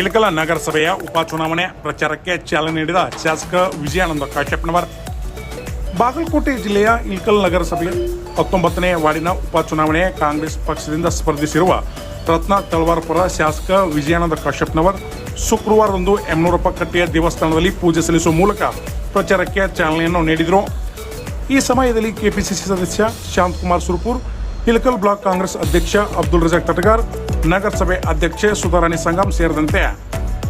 ಇಲಕಲ ನಗರಸಭೆಯ ಉಪಚುನಾವಣೆ ಪ್ರಚಾರಕ್ಕೆ ಚಾಲನೆ ನೀಡಿದ ಶಾಸಕ ವಿಜಯಾನಂದ ಕಾಶ್ಯಪ್ನವರ್ ಬಾಗಲಕೋಟೆ ಜಿಲ್ಲೆಯ ಇಲ್ಕಲ್ ನಗರಸಭೆಯ ಹತ್ತೊಂಬತ್ತನೇ ವಾರ್ಡಿನ ಉಪಚುನಾವಣೆ ಕಾಂಗ್ರೆಸ್ ಪಕ್ಷದಿಂದ ಸ್ಪರ್ಧಿಸಿರುವ ರತ್ನ ತಳವಾರಪುರ ಶಾಸಕ ವಿಜಯಾನಂದ ಕಾಶ್ಯಪ್ನವರ್ ಶುಕ್ರವಾರದಂದು ಯಮನೂರಪ್ಪ ಕಟ್ಟೆಯ ದೇವಸ್ಥಾನದಲ್ಲಿ ಪೂಜೆ ಸಲ್ಲಿಸುವ ಮೂಲಕ ಪ್ರಚಾರಕ್ಕೆ ಚಾಲನೆಯನ್ನು ನೀಡಿದರು. ಈ ಸಮಯದಲ್ಲಿ ಕೆಪಿಸಿಸಿ ಸದಸ್ಯ ಶಾಂತಕುಮಾರ್ ಸುರ್ಪುರ್ ಇಲಕಲ್ ಬ್ಲಾಕ್ ಕಾಂಗ್ರೆಸ್ ಅಧ್ಯಕ್ಷ ಅಬ್ದುಲ್ ರಜಾಕ್ ತಟಗಾರ್, ನಗರಸಭೆ ಅಧ್ಯಕ್ಷೆ ಸುಧಾರಾಣಿ ಸಂಗಮ್ ಸೇರಿದಂತೆ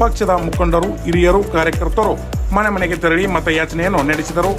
ಪಕ್ಷದ ಮುಖಂಡರು, ಹಿರಿಯರು, ಕಾರ್ಯಕರ್ತರು ಮನೆ ಮನೆಗೆ ತೆರಳಿ ಮತಯಾಚನೆಯನ್ನು ನಡೆಸಿದರು.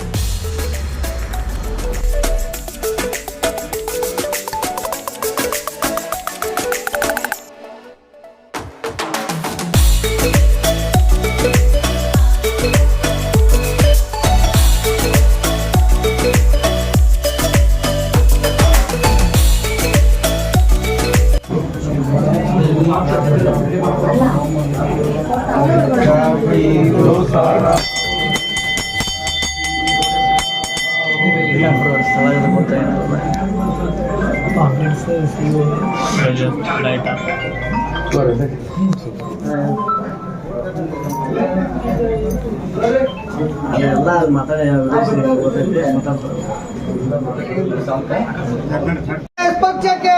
ಎಲ್ಲ ಮಾತಾಡಿ ಗೊತ್ತೈತಿ ಮಾತಾಡ್ತಾರೆ ಕಾಂಗ್ರೆಸ್ ಪಕ್ಷಕ್ಕೆ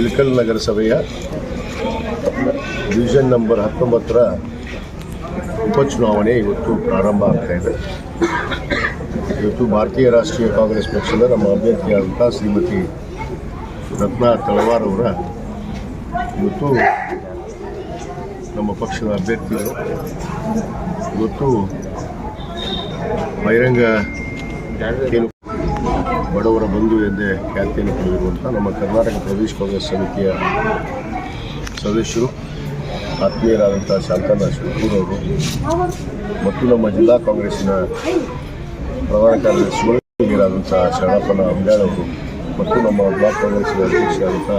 ಇಲ್ಕಲ್ ನಗರಸಭೆಯ ಡಿವಿಷನ್ ನಂಬರ್ ಹತ್ತೊಂಬತ್ತರ ಉಪಚುನಾವಣೆ ಇವತ್ತು ಪ್ರಾರಂಭ ಆಗ್ತಾ ಇದೆ. ಇವತ್ತು ಭಾರತೀಯ ರಾಷ್ಟ್ರೀಯ ಕಾಂಗ್ರೆಸ್ ಪಕ್ಷದ ನಮ್ಮ ಅಭ್ಯರ್ಥಿಯಾದಂಥ ಶ್ರೀಮತಿ ರತ್ನಾ ತಳವಾರ್ ಅವರ ಇವತ್ತು ನಮ್ಮ ಪಕ್ಷದ ಅಭ್ಯರ್ಥಿಗಳು. ಇವತ್ತು ಬಹಿರಂಗ ಬಡವರ ಬಂಧು ಎಂದೇ ಖ್ಯಾತಿಯನ್ನು ಪಡೆದಿರುವಂಥ ನಮ್ಮ ಕರ್ನಾಟಕ ಪ್ರದೇಶ ಕಾಂಗ್ರೆಸ್ ಸಮಿತಿಯ ಸದಸ್ಯರು ಆತ್ಮೀಯರಾದಂಥ ಶಾಂತನಾ ಶಿವಕೂರವರು ಮತ್ತು ನಮ್ಮ ಜಿಲ್ಲಾ ಕಾಂಗ್ರೆಸ್ಸಿನ ಪ್ರಧಾನ ಕಾರ್ಯದರ್ಶಿಗಳಾದಂಥ ಶರಣಪ್ಪನ ಅವರು ಮತ್ತು ನಮ್ಮ ಬ್ಲಾಕ್ ಕಾಂಗ್ರೆಸ್ಸಿನ ಅಧ್ಯಕ್ಷರಾದಂಥ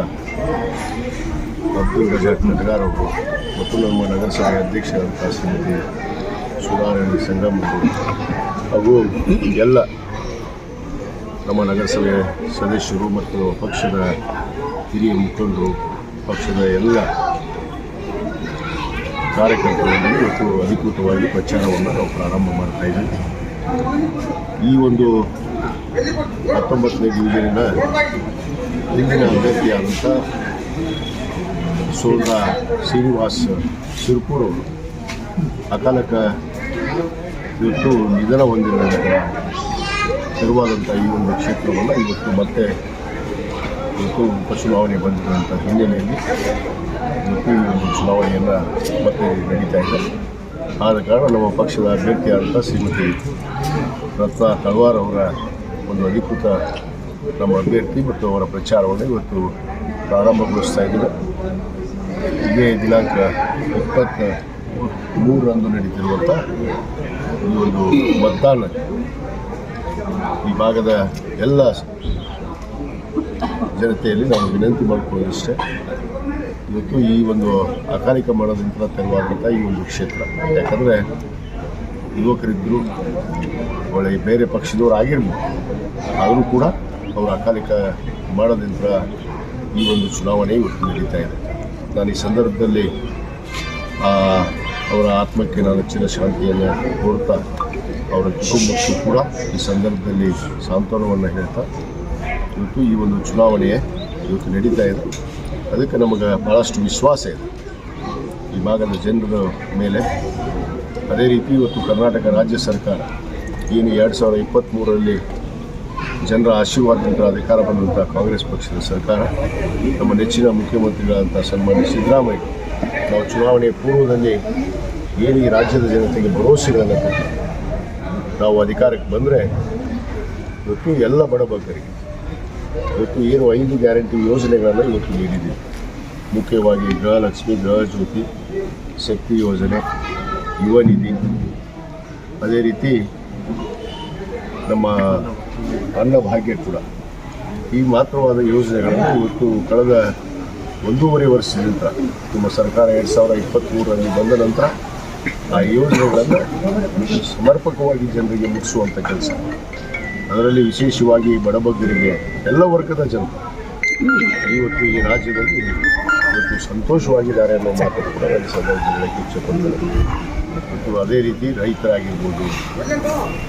ಅಬ್ದುಲ್ ರಜಾಕ್ ನಟಗಾರ್ ಅವರು ಮತ್ತು ನಮ್ಮ ನಗರಸಭೆ ಅಧ್ಯಕ್ಷರಾದಂಥ ಶ್ರೀಮತಿ ಸುಧಾರಾಣಿ ಸಂಗಮ್ ಹಾಗೂ ಎಲ್ಲ ನಮ್ಮ ನಗರಸಭೆ ಸದಸ್ಯರು ಮತ್ತು ಪಕ್ಷದ ಹಿರಿಯ ಮುಖಂಡರು, ಪಕ್ಷದ ಎಲ್ಲ ಕಾರ್ಯಕರ್ತರಲ್ಲಿ ಇವತ್ತು ಅಧಿಕೃತವಾಗಿ ಪ್ರಚಾರವನ್ನು ನಾವು ಪ್ರಾರಂಭ ಮಾಡ್ತಾ ಇದ್ದೀವಿ. ಈ ಒಂದು ಹತ್ತೊಂಬತ್ತನೇ ಡಿವಿಷನಿನ ಹಿಂದಿನ ಅಭ್ಯರ್ಥಿಯಾದಂಥ ಸೋದರ ಶ್ರೀನಿವಾಸ್ ಸಿರ್ಪುರ್ ಅವರು ಅಕಾಲಕ ಇವತ್ತು ನಿಧನ ಹೊಂದಿರುವ ತೆರವಾದಂಥ ಈ ಒಂದು ಕ್ಷೇತ್ರವನ್ನು ಇವತ್ತು ಮತ್ತೆ ಇವತ್ತು ಉಪಚುನಾವಣೆ ಬಂದಿರುವಂಥ ಹಿನ್ನೆಲೆಯಲ್ಲಿ ಇವತ್ತು ಈ ಒಂದು ಚುನಾವಣೆಯನ್ನು ಮತ್ತೆ ನಡೀತಾ ಇದೆ. ಆದ ಕಾರಣ ನಮ್ಮ ಪಕ್ಷದ ಅಭ್ಯರ್ಥಿಯಾದಂಥ ಶ್ರೀಮತಿ ರತ್ನ ತಳವಾರ್ ಅವರ ಒಂದು ಅಧಿಕೃತ ನಮ್ಮ ಅಭ್ಯರ್ಥಿ ಮತ್ತು ಅವರ ಪ್ರಚಾರವನ್ನು ಇವತ್ತು ಪ್ರಾರಂಭಗೊಳಿಸ್ತಾ ಇದ್ದೇವೆ. ಇದೇ ದಿನಾಂಕ ಇಪ್ಪತ್ತ ಮೂರರಂದು ನಡೀತಿರುವಂಥ ಈ ಒಂದು ಮತದಾನ ಈ ಭಾಗದ ಎಲ್ಲ ಜನತೆಯಲ್ಲಿ ನಾನು ವಿನಂತಿ ಮಾಡಿಕೊಳ್ಳೋದಿಷ್ಟೇ ಇವತ್ತು ಈ ಒಂದು ಅಕಾಲಿಕ ಮಾಡೋದಂತ ತೆರವಾದಂಥ ಈ ಒಂದು ಕ್ಷೇತ್ರ. ಯಾಕಂದರೆ ಯುವಕರಿದ್ದರು ಒಳ್ಳೆ ಬೇರೆ ಪಕ್ಷದವರು ಆಗಿರ್ಬೋದು, ಆದರೂ ಕೂಡ ಅವರು ಅಕಾಲಿಕ ಮಾಡೋದಂತ ಈ ಒಂದು ಚುನಾವಣೆ ಇವತ್ತು ನಡೀತಾ ಇದೆ. ನಾನು ಈ ಸಂದರ್ಭದಲ್ಲಿ ಅವರ ಆತ್ಮಕ್ಕೆ ನಾನು ಹೆಚ್ಚಿನ ಶಾಂತಿಯನ್ನು ಕೋರ್ತಾ ಅವರ ಕುಟುಂಬಕ್ಕೂ ಕೂಡ ಈ ಸಂದರ್ಭದಲ್ಲಿ ಸಾಂತ್ವನವನ್ನು ಹೇಳ್ತಾ, ಇವತ್ತು ಈ ಒಂದು ಚುನಾವಣೆಯೇ ಇವತ್ತು ನಡೀತಾ ಇದೆ. ಅದಕ್ಕೆ ನಮಗೆ ಭಾಳಷ್ಟು ವಿಶ್ವಾಸ ಇದೆ. ಈ ಭಾಗದ ಜನರ ಮೇಲೆ ಅದೇ ರೀತಿ ಇವತ್ತು ಕರ್ನಾಟಕ ರಾಜ್ಯ ಸರ್ಕಾರ ಏನು ಎರಡು ಸಾವಿರದ ಇಪ್ಪತ್ತ್ಮೂರರಲ್ಲಿ ಜನರ ಆಶೀರ್ವಾದದಿಂದ ಅಧಿಕಾರ ಬಂದಂಥ ಕಾಂಗ್ರೆಸ್ ಪಕ್ಷದ ಸರ್ಕಾರ ನಮ್ಮ ನೆಚ್ಚಿನ ಮುಖ್ಯಮಂತ್ರಿಗಳಾದಂಥ ಸನ್ಮಾನ್ಯ ಸಿದ್ದರಾಮಯ್ಯ, ನಾವು ಚುನಾವಣೆ ಪೂರ್ವದಲ್ಲಿ ಏನು ಈ ರಾಜ್ಯದ ಜನತೆಗೆ ಭರವಸೆಗಳನ್ನು ಕೊಟ್ಟು ನಾವು ಅಧಿಕಾರಕ್ಕೆ ಬಂದರೆ ಇವತ್ತು ಎಲ್ಲ ಬಡಬಗ್ಗರಿಗೆ ಇವತ್ತು ಏನು ಐದು ಗ್ಯಾರಂಟಿ ಯೋಜನೆಗಳನ್ನು ಇವತ್ತು ನೀಡಿದ್ದೀವಿ. ಮುಖ್ಯವಾಗಿ ಗೃಹಲಕ್ಷ್ಮಿ ಗೃಹಜ್ಯೋತಿ ಶಕ್ತಿ ಯೋಜನೆ, ಯುವ ನಿಧಿ. ಅದೇ ರೀತಿ ನಮ್ಮ ಅನ್ನಭಾಗ್ಯ ಕೂಡ. ಈ ಮಾತ್ರವಾದ ಯೋಜನೆಗಳನ್ನು ಇವತ್ತು ಕಳೆದ ಒಂದೂವರೆ ವರ್ಷದಿಂದ ನಮ್ಮ ಸರ್ಕಾರ ಎರಡು ಸಾವಿರದ ಇಪ್ಪತ್ತ್ಮೂರರಲ್ಲಿ ಬಂದ ನಂತರ ಆ ಯೋಜನೆಗಳನ್ನು ಸಮರ್ಪಕವಾಗಿ ಜನರಿಗೆ ಮುಟ್ಟಿಸುವಂಥ ಕೆಲಸ. ಅದರಲ್ಲಿ ವಿಶೇಷವಾಗಿ ಬಡಬಗ್ಗರಿಗೆ ಎಲ್ಲ ವರ್ಗದ ಜನರು ಇವತ್ತು ಈ ರಾಜ್ಯದಲ್ಲಿ ಇವತ್ತು ಸಂತೋಷವಾಗಿದ್ದಾರೆ ಅನ್ನೋ ಮಾತನ್ನು ಕೂಡ ಈ ಸಂದರ್ಭದಲ್ಲಿ ಮತ್ತು ಅದೇ ರೀತಿ ರೈತರಾಗಿರ್ಬೋದು,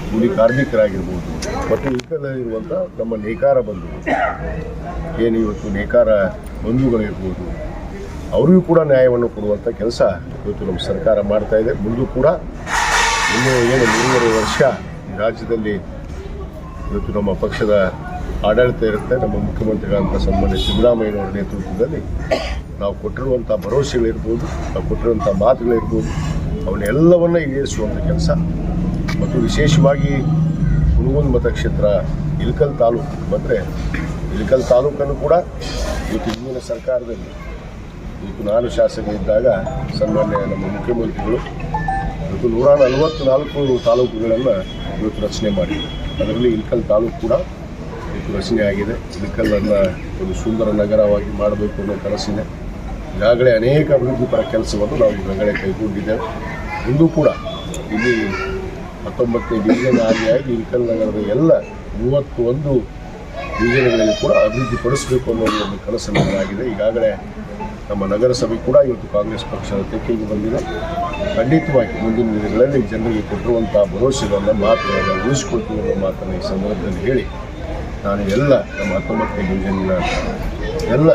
ಕೂಲಿ ಕಾರ್ಮಿಕರಾಗಿರ್ಬೋದು, ಮತ್ತು ಇತರಲ್ಲಿರುವಂಥ ನಮ್ಮ ನೇಕಾರ ಬಂಧುಗಳು. ಏನು ಇವತ್ತು ನೇಕಾರ ಬಂಧುಗಳಿರ್ಬೋದು ಅವರಿಗೂ ಕೂಡ ನ್ಯಾಯವನ್ನು ಕೊಡುವಂಥ ಕೆಲಸ ಇವತ್ತು ನಮ್ಮ ಸರ್ಕಾರ ಮಾಡ್ತಾ ಇದೆ. ಮುಂದೂ ಕೂಡ ಇನ್ನೂ ಏನು ಮೂರುವರೆ ವರ್ಷ ರಾಜ್ಯದಲ್ಲಿ ಇವತ್ತು ನಮ್ಮ ಪಕ್ಷದ ಆಡಳಿತ ಇರುತ್ತೆ. ನಮ್ಮ ಮುಖ್ಯಮಂತ್ರಿಗಳಂತ ಸನ್ಮಾನ್ಯ ಸಿದ್ದರಾಮಯ್ಯನವರ ನೇತೃತ್ವದಲ್ಲಿ ನಾವು ಕೊಟ್ಟಿರುವಂಥ ಭರವಸೆಗಳಿರ್ಬೋದು, ನಾವು ಕೊಟ್ಟಿರುವಂಥ ಮಾತುಗಳಿರ್ಬೋದು, ಅವನ್ನೆಲ್ಲವನ್ನ ಈಡೇರಿಸುವಂಥ ಕೆಲಸ. ಮತ್ತು ವಿಶೇಷವಾಗಿ ಹುಣಗುಂದ ಮತಕ್ಷೇತ್ರ ಇಲ್ಕಲ್ ತಾಲೂಕು ಬಂದರೆ ಇಲ್ಕಲ್ ತಾಲೂಕನ್ನು ಕೂಡ ಇವತ್ತು ಹಿಂದಿನ ಸರ್ಕಾರದಲ್ಲಿ ನಾನು ಶಾಸಕ ಇದ್ದಾಗ ಸನ್ಮಾನ್ಯ ನಮ್ಮ ಮುಖ್ಯಮಂತ್ರಿಗಳು ಇವತ್ತು ನೂರ ನಲವತ್ತ್ನಾಲ್ಕು ತಾಲೂಕುಗಳನ್ನು ಇವತ್ತು ರಚನೆ ಮಾಡಿದೆ ಅದರಲ್ಲಿ ಇಲ್ಕಲ್ ತಾಲೂಕು ಕೂಡ ಇವತ್ತು ರಚನೆ ಆಗಿದೆ. ಇಲ್ಕಲ್ಲನ್ನು ಒಂದು ಸುಂದರ ನಗರವಾಗಿ ಮಾಡಬೇಕು ಅನ್ನೋ ಕನಸಿದೆ. ಈಗಾಗಲೇ ಅನೇಕ ಅಭಿವೃದ್ಧಿ ಪರ ಕೆಲಸವನ್ನು ನಾವು ಈಗಾಗಲೇ ಕೈಗೊಂಡಿದ್ದೇವೆ. ಇಂದು ಕೂಡ ಇಲ್ಲಿ ಹತ್ತೊಂಬತ್ತನೇ ಡಿವಿಷನ್ ಆಗಿಯಾಗಿ ಇಲ್ಕಲ್ ನಗರದ ಎಲ್ಲ ಮೂವತ್ತೊಂದು ಯೋಜನೆಗಳಲ್ಲಿ ಕೂಡ ಅಭಿವೃದ್ಧಿ ಪಡಿಸಬೇಕು ಅನ್ನೋ ಒಂದು ಕನಸು ಆಗಿದೆ ಈಗಾಗಲೇ ನಮ್ಮ ನಗರಸಭೆ ಕೂಡ ಇವತ್ತು ಕಾಂಗ್ರೆಸ್ ಪಕ್ಷದ ತೆಕ್ಕೆಗೆ ಬಂದಿದೆ. ಖಂಡಿತವಾಗಿ ಮುಂದಿನ ದಿನಗಳಲ್ಲಿ ಜನರಿಗೆ ಕೊಟ್ಟಿರುವಂಥ ಭರವಸೆಗಳನ್ನು ಮಾತುಗಳನ್ನು ಉಳಿಸಿಕೊಳ್ತೀವಿ ಅನ್ನೋ ಮಾತನ್ನು ಈ ಸಂದರ್ಭದಲ್ಲಿ ಹೇಳಿ ನಾನು ಎಲ್ಲ ನಮ್ಮ ಹತ್ತೊಂಬತ್ತನೇ ಡಿವಿಷನ್ನ ಎಲ್ಲ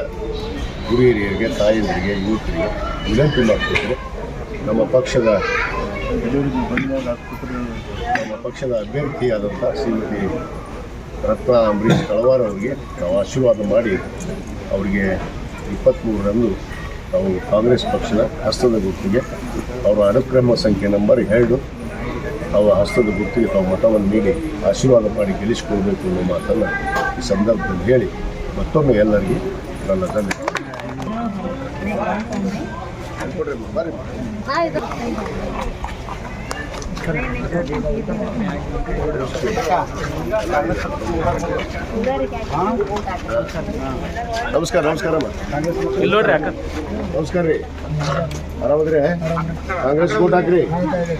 ಹಿರಿಯರಿಗೆ, ತಾಯಂದಿರಿಗೆ, ಯುವಕರಿಗೆ ವಿನಂತಿ ಮಾಡ್ತಿದ್ದೆ ನಮ್ಮ ಪಕ್ಷದ ನಮ್ಮ ಪಕ್ಷದ ಅಭ್ಯರ್ಥಿಯಾದಂಥ ಶ್ರೀಮತಿ ರತ್ನ ಅಂಬರೀಷ್ ಕಳವಾರ ಅವರಿಗೆ ನಾವು ಆಶೀರ್ವಾದ ಮಾಡಿ ಅವರಿಗೆ ಇಪ್ಪತ್ತ್ಮೂರರಂದು ನಾವು ಕಾಂಗ್ರೆಸ್ ಪಕ್ಷದ ಹಸ್ತದ ಗುರುತಿಗೆ ಅವರ ಅನುಕ್ರಮ ಸಂಖ್ಯೆ ನಂಬರ್ ಎರಡು. ಅವರ ಹಸ್ತದ ಗುರುತಿಗೆ ತಾವು ಮತವನ್ನು ನೀಡಿ ಆಶೀರ್ವಾದ ಮಾಡಿ ಗೆಲ್ಲಿಸಿಕೊಳ್ಬೇಕು ಅನ್ನೋ ಮಾತನ್ನು ಈ ಸಂದರ್ಭದಲ್ಲಿ ಹೇಳಿ ಮತ್ತೊಮ್ಮೆ ಎಲ್ಲರಿಗೂ ನನ್ನ ಧನ್ಯವಾದ ನಮಸ್ಕಾರ ನಮಸ್ಕಾರ ಅಮ್ಮ. ನಮಸ್ಕಾರ ರೀ. ಆರಾಮದ್ರಿ? ಕಾಂಗ್ರೆಸ್ ಓಟ್ ಹಾಕ್ರಿ.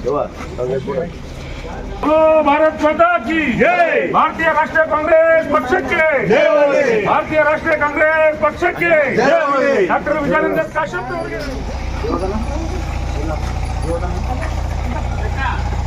ಯವ್ವ, ಕಾಂಗ್ರೆಸ್ ಓಟ್ ಹಾಕಿ ಭಾರತ್ ಮಾತಾ ಕಿ ಜೈ. ಭಾರತೀಯ ರಾಷ್ಟ್ರೀಯ ಕಾಂಗ್ರೆಸ್ ಪಕ್ಷಕ್ಕೆ. ಭಾರತೀಯ ರಾಷ್ಟ್ರೀಯ ಕಾಂಗ್ರೆಸ್ ಪಕ್ಷಕ್ಕೆ. ಡಾಕ್ಟರ್ ವಿಜಯಾನಂದ ಕಾಶ್ಯಪ್ ಅವರಿಗೆ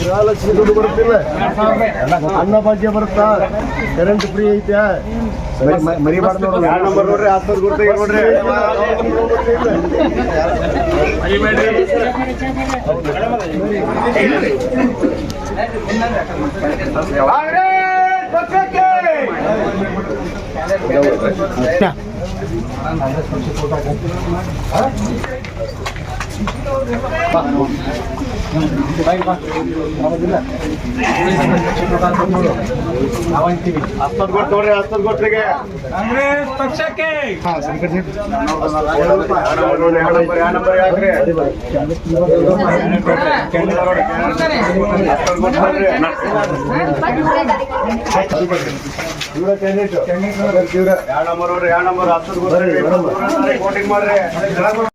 ಗೃಹಲಕ್ಷ್ಮಿ ದುಡ್ಡು ಬರುತ್ತಿಲ್ಲ ಅನ್ನ ಭಾಗ್ಯ ಬರುತ್ತಾ? ಕರೆಂಟ್ ಫ್ರೀ ಐತ್ಯಾ ಮರಿಬಾರ್ದು ಎರಡು ನಂಬರ್ ನೋಡ್ರಿ ಹತ್ತು ಗುರ್ತಿಗೆ ನೋಡ್ರಿ ಕಾಂಗ್ರೆಸ್ ಪಕ್ಷಕ್ಕೆ ಕಾಂಗ್ರೆಸ್ ಪಕ್ಷಕ್ಕೆ ನಂಬರ್ ನಂಬರ್ ಮಾಡ್ರಿ